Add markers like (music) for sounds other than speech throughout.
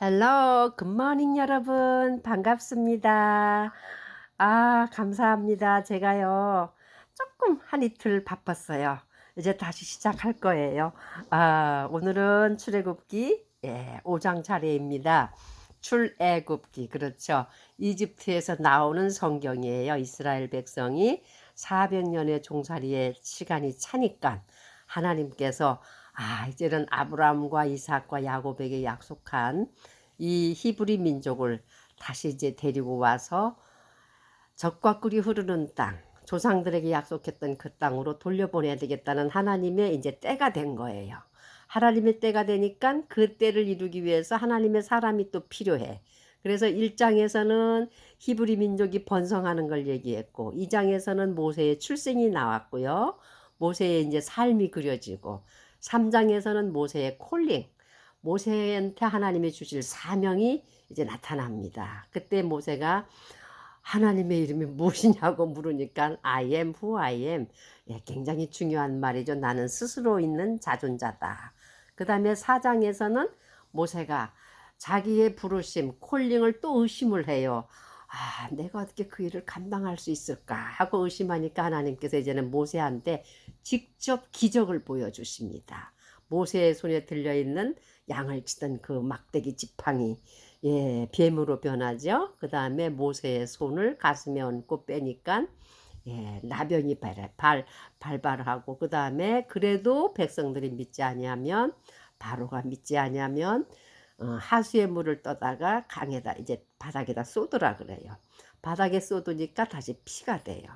헬로, 굿모닝 여러분. 반갑습니다. 아, 감사합니다. 제가요, 조금 한 이틀 바빴어요. 이제 다시 시작할 거예요. 아, 오늘은 출애굽기 예, 5장 차례입니다. 출애굽기, 그렇죠. 이집트에서 나오는 성경이에요. 이스라엘 백성이 400년의 종살이의 시간이 차니까 하나님께서 아, 이제는 아브라함과 이삭과 야곱에게 약속한 이 히브리 민족을 다시 이제 데리고 와서 적과 꿀이 흐르는 땅, 조상들에게 약속했던 그 땅으로 돌려보내야 되겠다는 하나님의 이제 때가 된 거예요. 하나님의 때가 되니까 그 때를 이루기 위해서 하나님의 사람이 또 필요해. 그래서 1장에서는 히브리 민족이 번성하는 걸 얘기했고 2장에서는 모세의 출생이 나왔고요. 모세의 이제 삶이 그려지고 3장에서는 모세의 콜링, 모세한테 하나님이 주실 사명이 이제 나타납니다. 그때 모세가 하나님의 이름이 무엇이냐고 물으니까 I am who I am. 예, 굉장히 중요한 말이죠. 나는 스스로 있는 자존자다. 그 다음에 4장에서는 모세가 자기의 부르심, 콜링을 또 의심을 해요. 아, 내가 어떻게 그 일을 감당할 수 있을까 하고 의심하니까 하나님께서 이제는 모세한테 직접 기적을 보여주십니다. 모세의 손에 들려있는 양을 치던 그 막대기 지팡이, 예, 뱀으로 변하죠. 그 다음에 모세의 손을 가슴에 얹고 빼니까, 예, 나병이 발, 발, 발발하고, 그 다음에 그래도 백성들이 믿지 아니하면, 바로가 믿지 아니하면, 어, 하수의 물을 떠다가 강에다 이제 바닥에다 쏟으라 그래요. 바닥에 쏟으니까 다시 피가 돼요.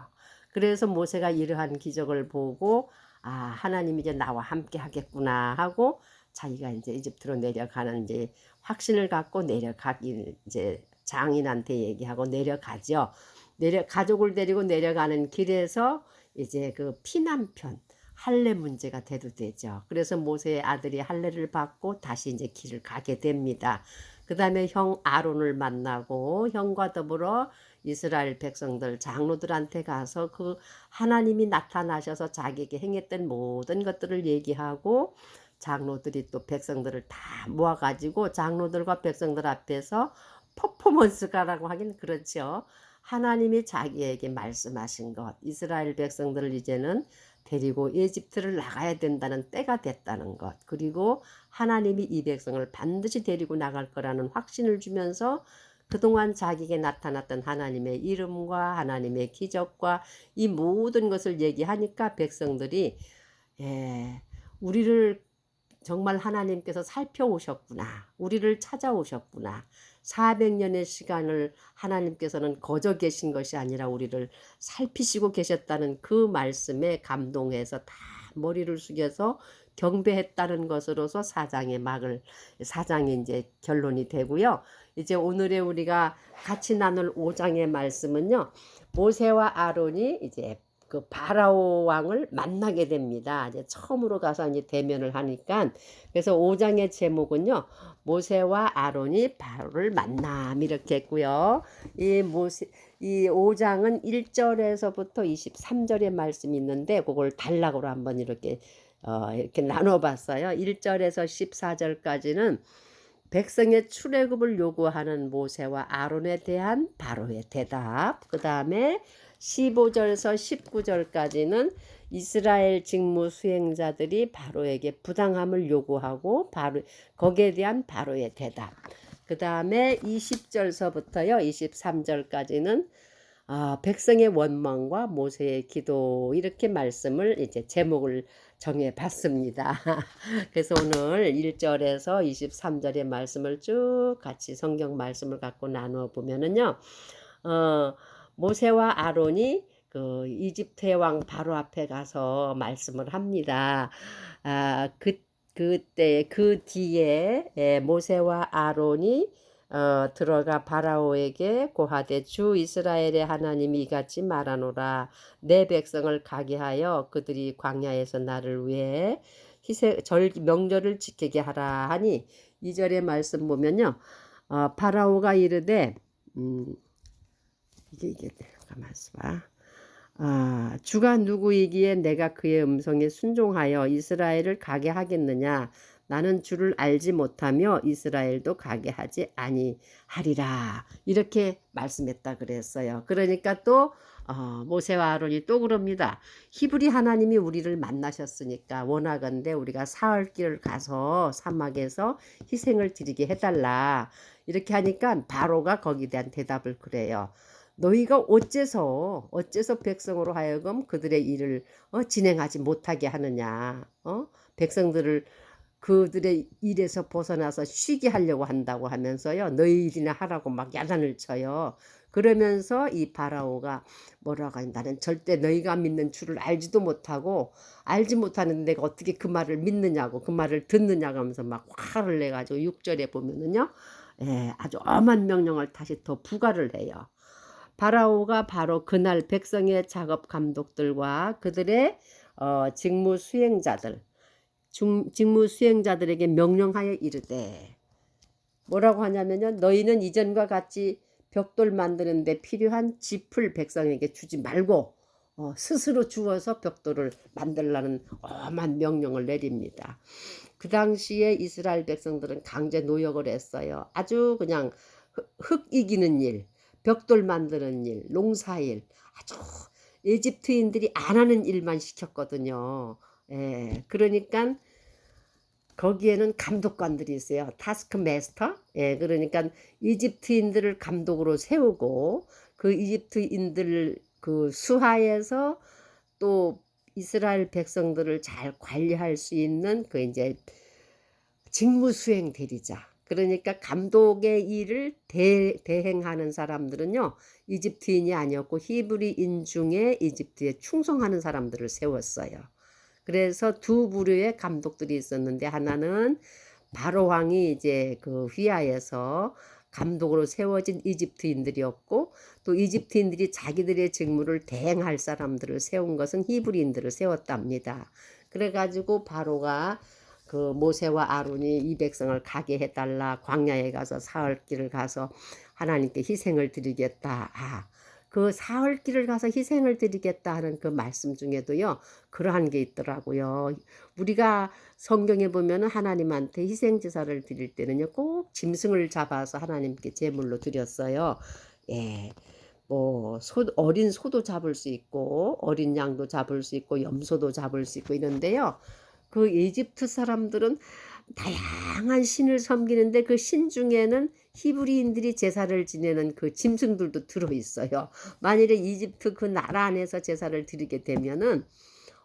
그래서 모세가 이러한 기적을 보고 아 하나님 이제 나와 함께 하겠구나 하고 자기가 이제 이집트로 내려가는 이제 확신을 갖고 내려가기 이제 장인한테 얘기하고 내려가죠. 내려 가족을 데리고 내려가는 길에서 이제 그 피난편 할례 문제가 대두되죠. 그래서 모세의 아들이 할례를 받고 다시 이제 길을 가게 됩니다. 그 다음에 형 아론을 만나고 형과 더불어 이스라엘 백성들 장로들한테 가서 그 하나님이 나타나셔서 자기에게 행했던 모든 것들을 얘기하고 장로들이 또 백성들을 다 모아가지고 장로들과 백성들 앞에서 퍼포먼스가라고 하긴 그렇죠. 하나님이 자기에게 말씀하신 것, 이스라엘 백성들을 이제는 데리고 이집트를 나가야 된다는 때가 됐다는 것, 그리고 하나님이 이 백성을 반드시 데리고 나갈 거라는 확신을 주면서 그동안 자기에게 나타났던 하나님의 이름과 하나님의 기적과 이 모든 것을 얘기하니까 백성들이 예, 우리를 정말 하나님께서 살펴오셨구나. 우리를 찾아오셨구나. 400년의 시간을 하나님께서는 거저 계신 것이 아니라 우리를 살피시고 계셨다는 그 말씀에 감동해서 다 머리를 숙여서 경배했다는 것으로서 사장의 막을 사장이 이제 결론이 되고요. 이제 오늘의 우리가 같이 나눌 5장의 말씀은요. 모세와 아론이 이제 그 바라오 왕을 만나게 됩니다. 이제 처음으로 가서 이제 대면을 하니까 그래서 5장의 제목은요. 모세와 아론이 바로를 만남 이렇게 했고요. 이 모세 이 5장은 1절에서부터 23절의 말씀이 있는데 그걸 단락으로 한번 이렇게 어, 이렇게 나눠 봤어요. 1절에서 14절까지는 백성의 출애굽을 요구하는 모세와 아론에 대한 바로의 대답. 그 다음에 15절에서 19절까지는 이스라엘 직무 수행자들이 바로에게 부당함을 요구하고 바로 거기에 대한 바로의 대답. 그 다음에 20절서부터요 23절까지는 아, 백성의 원망과 모세의 기도 이렇게 말씀을 이제 제목을 정해 봤습니다. (laughs) 그래서 오늘 1절에서 23절의 말씀을 쭉 같이 성경 말씀을 갖고 나누어 보면은요. 어, 모세와 아론이 그 이집트의 왕 바로 앞에 가서 말씀을 합니다. 아, 그 그때 그 뒤에 예, 모세와 아론이 어, 들어가 바라오에게 고하되 주 이스라엘의 하나님이 이같이 말하노라 내 백성을 가게 하여 그들이 광야에서 나를 위해 희생 절 명절을 지키게 하라 하니 이 절의 말씀 보면요 어, 바라오가 이르되 음, 이게 이게 가만 있어봐. 아, 주가 누구이기에 내가 그의 음성에 순종하여 이스라엘을 가게 하겠느냐? 나는 주를 알지 못하며 이스라엘도 가게 하지 아니하리라 이렇게 말씀했다 그랬어요. 그러니까 또 어, 모세와 아론이 또 그럽니다. 히브리 하나님이 우리를 만나셨으니까 원하건대 우리가 사흘 길을 가서 사막에서 희생을 드리게 해달라 이렇게 하니까 바로가 거기에 대한 대답을 그래요. 너희가 어째서 어째서 백성으로 하여금 그들의 일을 어, 진행하지 못하게 하느냐 어? 백성들을 그들의 일에서 벗어나서 쉬게 하려고 한다고 하면서요 너희 일이나 하라고 막 야단을 쳐요 그러면서 이 바라오가 뭐라고 하냐 나는 절대 너희가 믿는 주를 알지도 못하고 알지 못하는 내가 어떻게 그 말을 믿느냐고 그 말을 듣느냐고 하면서 막 화를 내가지고 6절에 보면은요 예, 아주 엄한 명령을 다시 더 부과를 해요. 바라오가 바로 그날 백성의 작업 감독들과 그들의 어, 직무 수행자들, 중, 직무 수행자들에게 명령하여 이르되 뭐라고 하냐면요. 너희는 이전과 같이 벽돌 만드는데 필요한 짚을 백성에게 주지 말고 어, 스스로 주어서 벽돌을 만들라는 엄한 명령을 내립니다. 그 당시에 이스라엘 백성들은 강제 노역을 했어요. 아주 그냥 흙- 흙 이기는 일, 벽돌 만드는 일, 농사일, 아주 에집트인들이 안 하는 일만 시켰거든요. 예, 그러니까 거기에는 감독관들이 있어요. 타스크 메스터. 예, 그러니까 이집트인들을 감독으로 세우고 그 이집트인들 그 수하에서 또 이스라엘 백성들을 잘 관리할 수 있는 그 이제 직무 수행 대리자. 그러니까 감독의 일을 대, 대행하는 사람들은요. 이집트인이 아니었고 히브리인 중에 이집트에 충성하는 사람들을 세웠어요. 그래서 두 부류의 감독들이 있었는데 하나는 바로 왕이 이제 그 휘하에서 감독으로 세워진 이집트인들이었고 또 이집트인들이 자기들의 직무를 대행할 사람들을 세운 것은 히브리인들을 세웠답니다. 그래가지고 바로가 그 모세와 아론이 이 백성을 가게 해달라 광야에 가서 사흘 길을 가서 하나님께 희생을 드리겠다. 아, 그 사흘 길을 가서 희생을 드리겠다 하는 그 말씀 중에도요 그러한 게 있더라고요. 우리가 성경에 보면은 하나님한테 희생 제사를 드릴 때는요 꼭 짐승을 잡아서 하나님께 제물로 드렸어요. 예. 뭐 소, 어린 소도 잡을 수 있고 어린 양도 잡을 수 있고 염소도 잡을 수 있고 이런데요. 그 이집트 사람들은 다양한 신을 섬기는데 그 신 중에는 히브리인들이 제사를 지내는 그 짐승들도 들어 있어요. 만일에 이집트 그 나라 안에서 제사를 드리게 되면은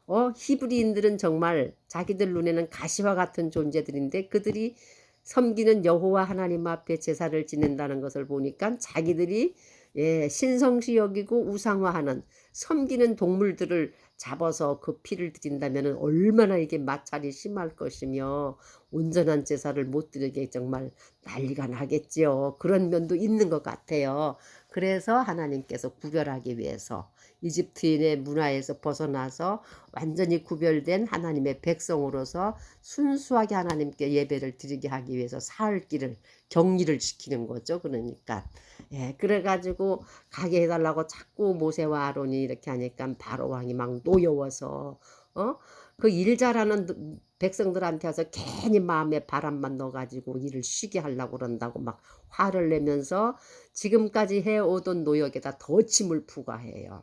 어 히브리인들은 정말 자기들 눈에는 가시와 같은 존재들인데 그들이 섬기는 여호와 하나님 앞에 제사를 지낸다는 것을 보니까 자기들이 예, 신성시 여기고 우상화하는 섬기는 동물들을 잡아서 그 피를 드린다면 얼마나 이게 마찰이 심할 것이며 온전한 제사를 못 드리게 정말 난리가 나겠지요. 그런 면도 있는 것 같아요. 그래서 하나님께서 구별하기 위해서 이집트인의 문화에서 벗어나서 완전히 구별된 하나님의 백성으로서 순수하게 하나님께 예배를 드리게 하기 위해서 사흘 길을 격리를 시키는 거죠. 그러니까 예, 그래가지고 가게 해달라고 자꾸 모세와 아론이 이렇게 하니까 바로 왕이 막 노여워서 어 그 일 잘하는 백성들한테 와서 괜히 마음에 바람만 넣어가지고 일을 쉬게 하려고 그런다고 막 화를 내면서 지금까지 해오던 노역에다 더 침을 부과해요.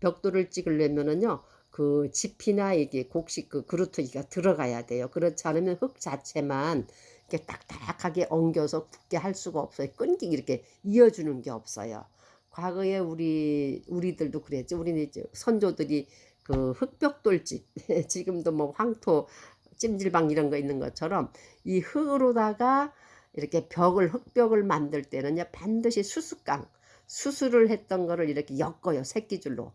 벽돌을 찍으려면은요. 그 지피나 이게 곡식 그 그루터기가 들어가야 돼요. 그렇지 않으면 흙 자체만 이렇게 딱딱하게 엉겨서 굳게 할 수가 없어요. 끈기 이렇게 이어주는 게 없어요. 과거에 우리 우리들도 그랬죠. 우리는 이제 선조들이 그 흙벽돌집 (laughs) 지금도 뭐 황토 찜질방 이런 거 있는 것처럼 이 흙으로다가 이렇게 벽을 흙벽을 만들 때는요 반드시 수수깡 수술을 했던 거를 이렇게 엮어요 새끼줄로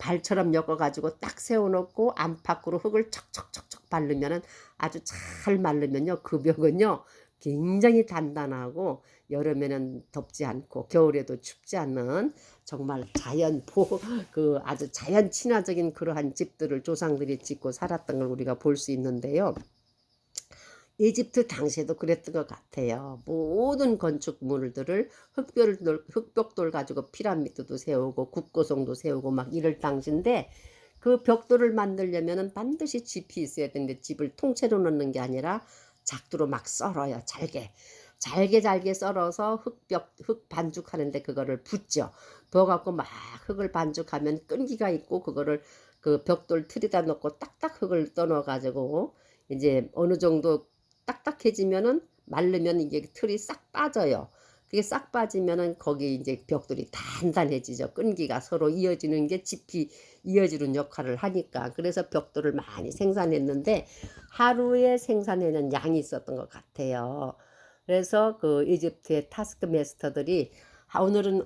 발처럼 엮어가지고 딱 세워놓고 안팎으로 흙을 척척척척 바르면은 아주 잘 마르면요 그 벽은요 굉장히 단단하고 여름에는 덥지 않고 겨울에도 춥지 않는 정말 자연 보그 아주 자연 친화적인 그러한 집들을 조상들이 짓고 살았던 걸 우리가 볼 수 있는데요. 이집트 당시에도 그랬던 것 같아요. 모든 건축물들을 흙벽돌, 흙벽돌 가지고 피라미드도 세우고 국고성도 세우고 막 이럴 당시인데 그 벽돌을 만들려면은 반드시 집이 있어야 되는데 집을 통째로 넣는 게 아니라 작두로 막 썰어요. 잘게. 잘게 잘게 썰어서 흙벽 흙 반죽하는데 그거를 붓죠. 부어갖고 막 흙을 반죽하면 끈기가 있고 그거를 그 벽돌 틀에다 놓고 딱딱 흙을 떠넣어 가지고 이제 어느 정도 딱딱해지면은 마르면 이게 틀이 싹 빠져요. 그게 싹 빠지면은 거기 이제 벽돌이 단단해지죠. 끈기가 서로 이어지는 게 집이 이어지는 역할을 하니까 그래서 벽돌을 많이 생산했는데 하루에 생산하는 양이 있었던 것 같아요. 그래서 그 이집트의 타스크 메스터들이 아, 오늘은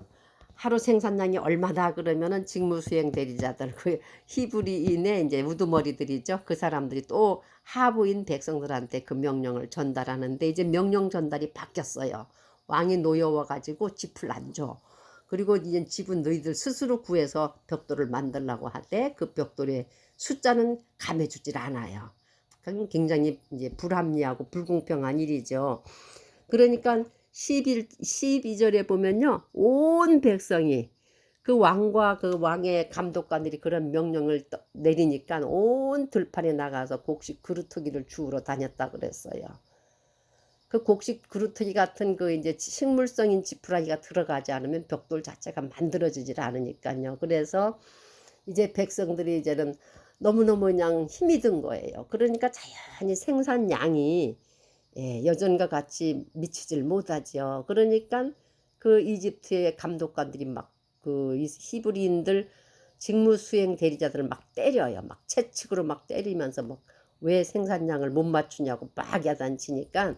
하루 생산량이 얼마다 그러면은 직무 수행 대리자들 그 히브리인의 이제 우두머리들이죠. 그 사람들이 또 하부인 백성들한테 그 명령을 전달하는데 이제 명령 전달이 바뀌었어요. 왕이 노여워 가지고 집을 안 줘. 그리고 이제 집은 너희들 스스로 구해서 벽돌을 만들라고 하되 그 벽돌의 숫자는 감해주질 않아요. 그건 굉장히 이제 불합리하고 불공평한 일이죠. 그러니까 11, 12절에 보면요. 온 백성이 그 왕과 그 왕의 감독관들이 그런 명령을 떠- 내리니까 온 들판에 나가서 곡식 그루터기를 주우러 다녔다 그랬어요. 그 곡식 그루터기 같은 그 이제 식물성인 지푸라기가 들어가지 않으면 벽돌 자체가 만들어지질 않으니까요. 그래서 이제 백성들이 이제는 너무너무 그냥 힘이 든 거예요. 그러니까 자연히 생산량이 예, 여전과 같이 미치질 못하지요. 그러니까 그 이집트의 감독관들이 막 그 히브리인들 직무 수행 대리자들을 막 때려요. 막 채찍으로 막 때리면서 막 왜 생산량을 못 맞추냐고 막 야단치니까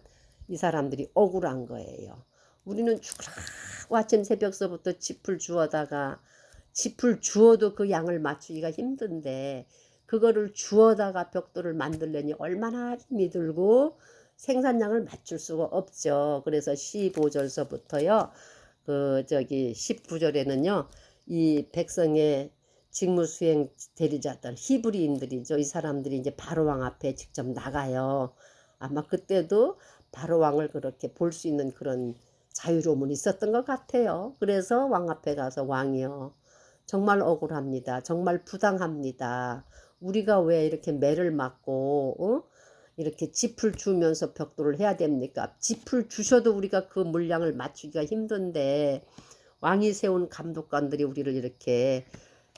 이 사람들이 억울한 거예요. 우리는 죽으라고 아침 새벽서부터 짚을 주워다가 짚을 주워도 그 양을 맞추기가 힘든데 그거를 주워다가 벽돌을 만들려니 얼마나 힘이 들고 생산량을 맞출 수가 없죠. 그래서 15절서부터요. 그 저기 19절에는요. 이 백성의 직무 수행 대리자들 히브리인들이죠. 이 사람들이 이제 바로 왕 앞에 직접 나가요. 아마 그때도 바로 왕을 그렇게 볼 수 있는 그런 자유로움은 있었던 것 같아요. 그래서 왕 앞에 가서 왕이요. 정말 억울합니다. 정말 부당합니다. 우리가 왜 이렇게 매를 맞고 어? 이렇게 짚을 주면서 벽돌을 해야 됩니까? 짚을 주셔도 우리가 그 물량을 맞추기가 힘든데 왕이 세운 감독관들이 우리를 이렇게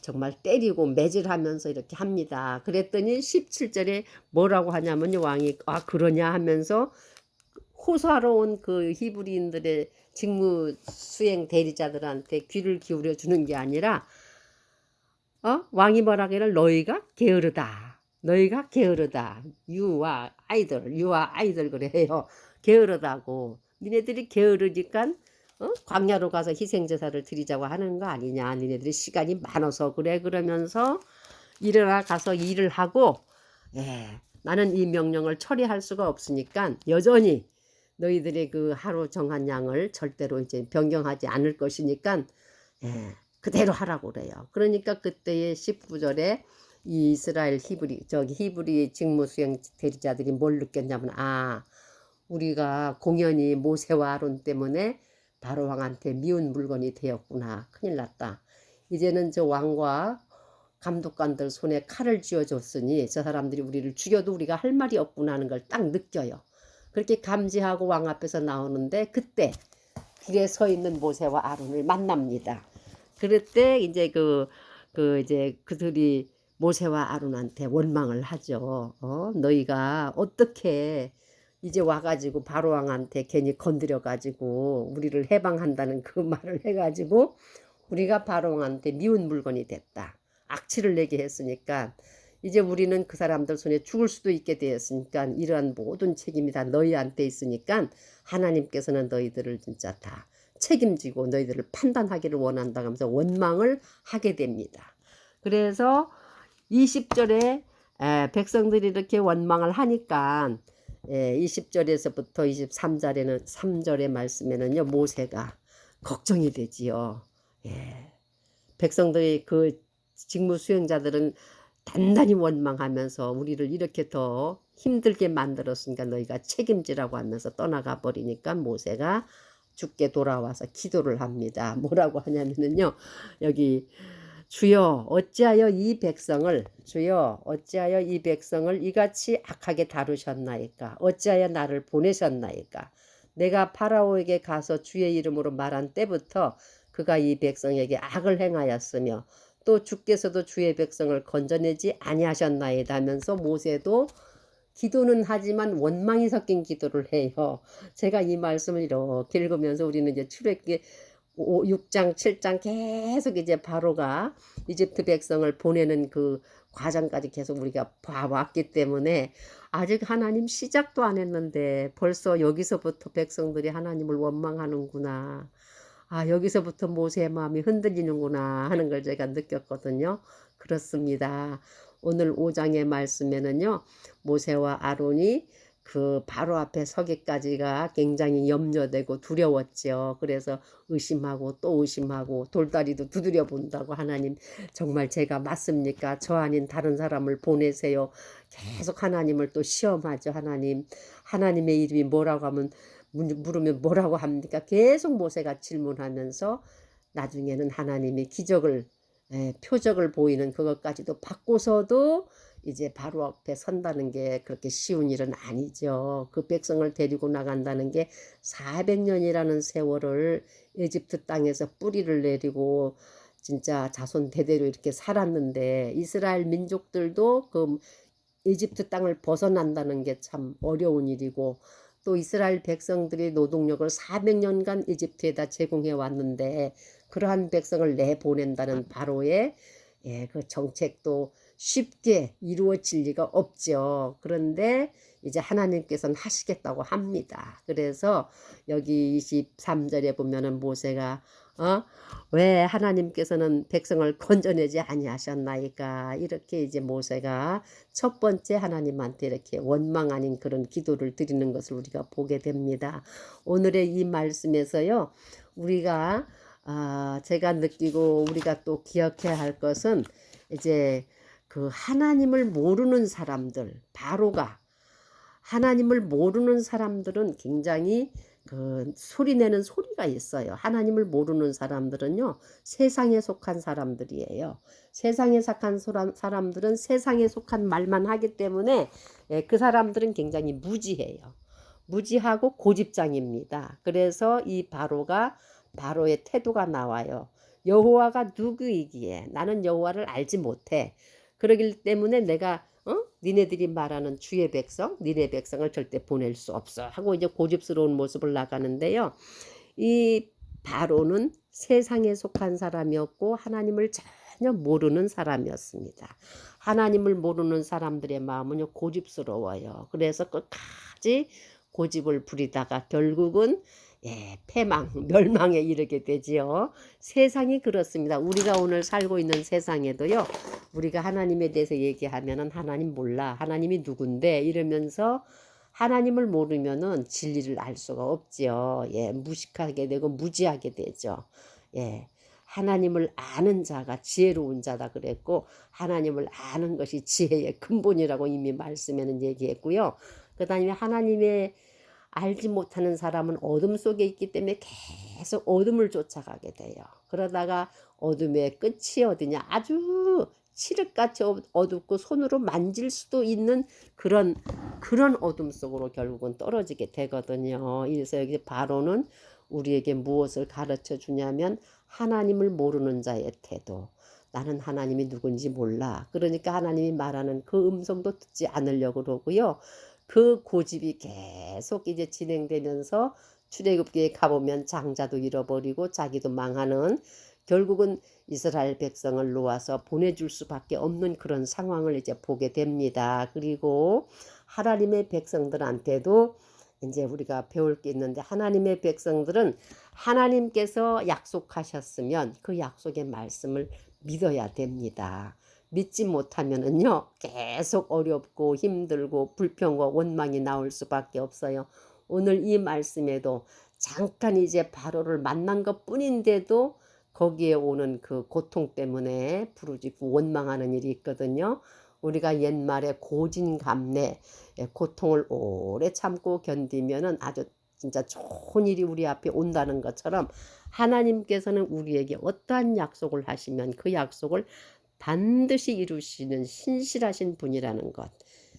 정말 때리고 매질하면서 이렇게 합니다. 그랬더니 17절에 뭐라고 하냐면요. 왕이 아 그러냐 하면서 호소하러 온 그 히브리인들의 직무 수행 대리자들한테 귀를 기울여 주는 게 아니라 어? 왕이 뭐라기를 너희가 게으르다. 너희가 게으르다. 유와 아이들, 유와 아이들 그래요. 게으르다고. 니네들이 게으르니까 어? 광야로 가서 희생제사를 드리자고 하는 거 아니냐. 니네들이 시간이 많아서 그래. 그러면서 일어나 가서 일을 하고 예, 나는 이 명령을 처리할 수가 없으니까 여전히 너희들의 그 하루 정한 양을 절대로 이제 변경하지 않을 것이니까 예, 그대로 하라고 그래요. 그러니까 그때의 19절에 이 이스라엘 히브리 저기 히브리 직무 수행 대리자들이 뭘 느꼈냐면 아 우리가 공연히 모세와 아론 때문에 바로 왕한테 미운 물건이 되었구나. 큰일 났다. 이제는 저 왕과 감독관들 손에 칼을 쥐어줬으니 저 사람들이 우리를 죽여도 우리가 할 말이 없구나 하는 걸 딱 느껴요. 그렇게 감지하고 왕 앞에서 나오는데 그때 길에 서 있는 모세와 아론을 만납니다. 그럴 때 이제 그, 그 이제 그들이 모세와 아론한테 원망을 하죠. 어? 너희가 어떻게 이제 와가지고 바로 왕한테 괜히 건드려가지고 우리를 해방한다는 그 말을 해가지고 우리가 바로 왕한테 미운 물건이 됐다. 악취를 내게 했으니까 이제 우리는 그 사람들 손에 죽을 수도 있게 되었으니까 이러한 모든 책임이 다 너희한테 있으니까 하나님께서는 너희들을 진짜 다 책임지고 너희들을 판단하기를 원한다 하면서 원망을 하게 됩니다. 그래서 20절에 백성들이 이렇게 원망을 하니까 예, 20절에서부터 23절에는 3절의 말씀에는요 모세가 걱정이 되지요. 예. 백성들이 그 직무 수행자들은 단단히 원망하면서 우리를 이렇게 더 힘들게 만들었으니까 너희가 책임지라고 하면서 떠나가 버리니까 모세가 죽게 돌아와서 기도를 합니다. 뭐라고 하냐면은요. 여기 주여 어찌하여 이 백성을 주여 어찌하여 이 백성을 이같이 악하게 다루셨나이까 어찌하여 나를 보내셨나이까 내가 파라오에게 가서 주의 이름으로 말한 때부터 그가 이 백성에게 악을 행하였으며 또 주께서도 주의 백성을 건져내지 아니하셨나이다 하면서 모세도 기도는 하지만 원망이 섞인 기도를 해요. 제가 이 말씀을 이렇게 읽으면서 우리는 이제 출애굽 기 6장, 7장 계속 이제 바로가 이집트 백성을 보내는 그 과정까지 계속 우리가 봐왔기 때문에 아직 하나님 시작도 안 했는데 벌써 여기서부터 백성들이 하나님을 원망하는구나. 아, 여기서부터 모세의 마음이 흔들리는구나 하는 걸 제가 느꼈거든요. 그렇습니다. 오늘 5장의 말씀에는요, 모세와 아론이 그 바로 앞에 서기까지가 굉장히 염려되고 두려웠죠. 그래서 의심하고 또 의심하고 돌다리도 두드려 본다고 하나님 정말 제가 맞습니까? 저 아닌 다른 사람을 보내세요. 계속 하나님을 또 시험하죠. 하나님 하나님의 이름이 뭐라고 하면 물으면 뭐라고 합니까? 계속 모세가 질문하면서 나중에는 하나님이 기적을 에, 표적을 보이는 그것까지도 받고서도 이제 바로 앞에 선다는 게 그렇게 쉬운 일은 아니죠. 그 백성을 데리고 나간다는 게 400년이라는 세월을 에집트 땅에서 뿌리를 내리고 진짜 자손 대대로 이렇게 살았는데 이스라엘 민족들도 그 에집트 땅을 벗어난다는 게 참 어려운 일이고 또 이스라엘 백성들이 노동력을 400년간 이집트에다 제공해 왔는데 그러한 백성을 내보낸다는 바로의 예, 그 정책도 쉽게 이루어질 리가 없죠. 그런데 이제 하나님께서는 하시겠다고 합니다. 그래서 여기 23절에 보면은 모세가 어? 왜 하나님께서는 백성을 건져내지 아니하셨나이까 이렇게 이제 모세가 첫 번째 하나님한테 이렇게 원망 아닌 그런 기도를 드리는 것을 우리가 보게 됩니다. 오늘의 이 말씀에서요 우리가 아 제가 느끼고 우리가 또 기억해야 할 것은 이제 그 하나님을 모르는 사람들 바로가 하나님을 모르는 사람들은 굉장히 그 소리 내는 소리가 있어요. 하나님을 모르는 사람들은요, 세상에 속한 사람들이에요. 세상에 속한 사람들은 세상에 속한 말만 하기 때문에 예, 그 사람들은 굉장히 무지해요. 무지하고 고집장입니다. 그래서 이 바로가 바로의 태도가 나와요. 여호와가 누구이기에 나는 여호와를 알지 못해. 그러기 때문에 내가 어? 니네들이 말하는 주의 백성, 니네 백성을 절대 보낼 수 없어 하고 이제 고집스러운 모습을 나가는데요. 이 바로는 세상에 속한 사람이었고 하나님을 전혀 모르는 사람이었습니다. 하나님을 모르는 사람들의 마음은요 고집스러워요. 그래서 끝까지 고집을 부리다가 결국은 예, 패망, 멸망에 이르게 되지요. 세상이 그렇습니다. 우리가 오늘 살고 있는 세상에도요, 우리가 하나님에 대해서 얘기하면은 하나님 몰라. 하나님이 누군데? 이러면서 하나님을 모르면은 진리를 알 수가 없지요. 예, 무식하게 되고 무지하게 되죠. 예. 하나님을 아는 자가 지혜로운 자다 그랬고 하나님을 아는 것이 지혜의 근본이라고 이미 말씀에는 얘기했고요. 그다음에 하나님의 알지 못하는 사람은 어둠 속에 있기 때문에 계속 어둠을 쫓아가게 돼요. 그러다가 어둠의 끝이 어디냐? 아주 칠흑같이 어둡고 손으로 만질 수도 있는 그런 그런 어둠 속으로 결국은 떨어지게 되거든요. 그래서 여기 바로는 우리에게 무엇을 가르쳐 주냐면 하나님을 모르는 자의 태도. 나는 하나님이 누군지 몰라. 그러니까 하나님이 말하는 그 음성도 듣지 않으려고 그러고요. 그 고집이 계속 이제 진행되면서 출애굽기에 가보면 장자도 잃어버리고 자기도 망하는 결국은 이스라엘 백성을 놓아서 보내줄 수밖에 없는 그런 상황을 이제 보게 됩니다. 그리고 하나님의 백성들한테도 이제 우리가 배울 게 있는데 하나님의 백성들은 하나님께서 약속하셨으면 그 약속의 말씀을 믿어야 됩니다. 믿지 못하면은요 계속 어렵고 힘들고 불평과 원망이 나올 수밖에 없어요. 오늘 이 말씀에도 잠깐 이제 바로를 만난 것 뿐인데도 거기에 오는 그 고통 때문에 부르짖고 원망하는 일이 있거든요. 우리가 옛말에 고진감래 예, 고통을 오래 참고 견디면은 아주 진짜 좋은 일이 우리 앞에 온다는 것처럼 하나님께서는 우리에게 어떠한 약속을 하시면 그 약속을 반드시 이루시는 신실하신 분이라는 것.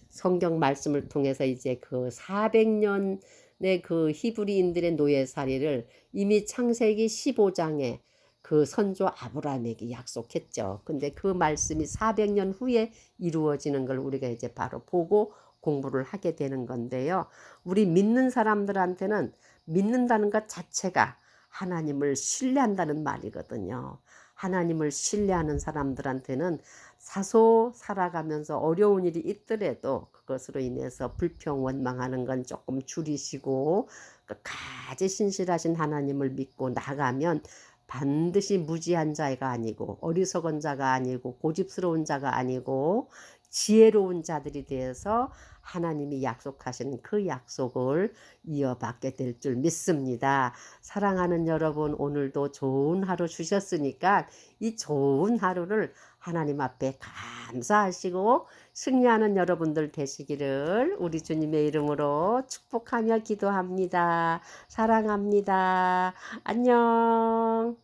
성경 말씀을 통해서 이제 그 400년의 그 히브리인들의 노예살이를 이미 창세기 15장에 그 선조 아브라함에게 약속했죠. 근데 그 말씀이 400년 후에 이루어지는 걸 우리가 이제 바로 보고 공부를 하게 되는 건데요. 우리 믿는 사람들한테는 믿는다는 것 자체가 하나님을 신뢰한다는 말이거든요. 하나님을 신뢰하는 사람들한테는 사소 살아가면서 어려운 일이 있더라도 그것으로 인해서 불평 원망하는 건 조금 줄이시고 끝까지 신실하신 하나님을 믿고 나가면 반드시 무지한 자가 아니고 어리석은 자가 아니고 고집스러운 자가 아니고 지혜로운 자들이 되어서 하나님이 약속하신 그 약속을 이어받게 될 줄 믿습니다. 사랑하는 여러분, 오늘도 좋은 하루 주셨으니까 이 좋은 하루를 하나님 앞에 감사하시고 승리하는 여러분들 되시기를 우리 주님의 이름으로 축복하며 기도합니다. 사랑합니다. 안녕.